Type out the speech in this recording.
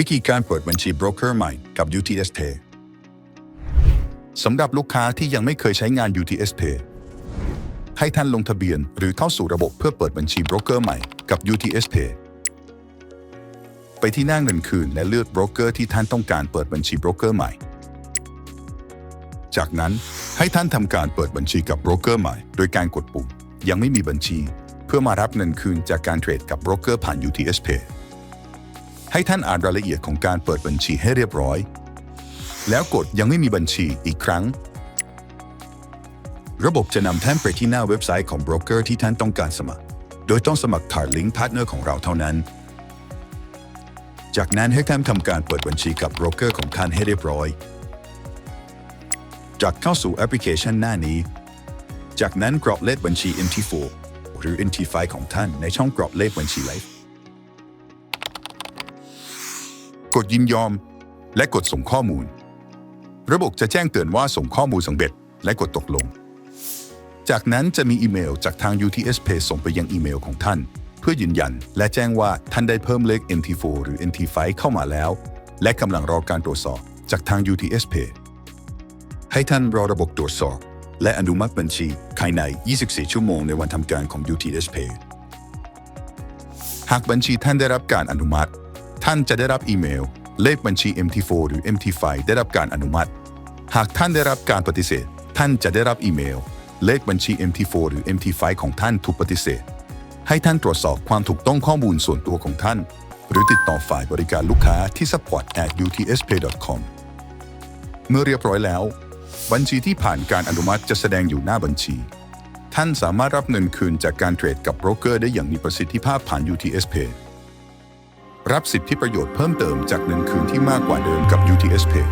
วิธีการเปิดบัญชีโบรกเกอร์ใหม่กับ UTS Pay สำหรับลูกค้าที่ยังไม่เคยใช้งาน UTS Pay ให้ท่านลงทะเบียนหรือเข้าสู่ระบบเพื่อเปิดบัญชีโบรกเกอร์ใหม่กับ UTS Pay ไปที่หน้าเงินคืนและเลือกโบรกเกอร์ที่ท่านต้องการเปิดบัญชีโบรกเกอร์ใหม่ จากนั้นให้ท่านทำการเปิดบัญชีกับโบรกเกอร์ใหม่ โดยการกดปุ่ม ยังไม่มีบัญชี เพื่อมารับเงินคืนจากการเทรดกับโบรกเกอร์ผ่าน UTS Pay ให้ท่านอ่านรายละเอียดของการเปิดบัญชีให้เรียบร้อย แล้วกดยังไม่มีบัญชีอีกครั้ง ระบบจะนำท่านไปที่หน้าเว็บไซต์ของโบรกเกอร์ที่ท่านต้องการสมัคร โดยต้องสมัครผ่านลิงก์พาร์ทเนอร์ของเราเท่านั้น จากนั้นให้ท่านทำการเปิดบัญชีกับโบรกเกอร์ของท่านให้เรียบร้อย จากเข้าสู่แอปพลิเคชันหน้านี้ จากนั้นกรอกเลขบัญชี MT4 หรือ MT5 ของท่านในช่องกรอกเลขบัญชีไลฟ์ กดยินยอม และกดส่งข้อมูล ระบบจะแจ้งเตือนว่าส่งข้อมูลสำเร็จและกดตกลง จากนั้นจะมีอีเมลจากทาง UTS Pay ส่งไปยังอีเมลของท่าน เพื่อยืนยัน และแจ้งว่าท่านได้เพิ่มเลข MT4 หรือ MT5 เข้ามาแล้ว และกำลังรอการตรวจสอบจากทาง UTS Pay ให้ท่านรอระบบตรวจสอบ และอนุมัติบัญชีภายใน 24 ชั่วโมงในวันทำการของ UTS Pay หากบัญชีท่านได้รับการอนุมัติ ท่านจะได้รับอีเมล เลขบัญชี MT4 หรือ MT5 ได้รับการอนุมัติ หากท่านได้รับการปฏิเสธ ท่านจะได้รับอีเมล เลขบัญชี MT4 หรือ MT5 ของท่านถูกปฏิเสธ ให้ท่านตรวจสอบความถูกต้องข้อมูลส่วนตัวของท่าน หรือติดต่อฝ่ายบริการลูกค้าที่ support at utspay.com เมื่อเรียบร้อยแล้ว บัญชีที่ผ่านการอนุมัติจะแสดงอยู่หน้าบัญชี ท่านสามารถรับเงินคืนจากการเทรดกับโบรกเกอร์ได้อย่างมีประสิทธิภาพผ่าน UTS Pay รับสิทธิประโยชน์เพิ่มเติมจากเงินคืนที่มากกว่าเดิมกับ UTS Pay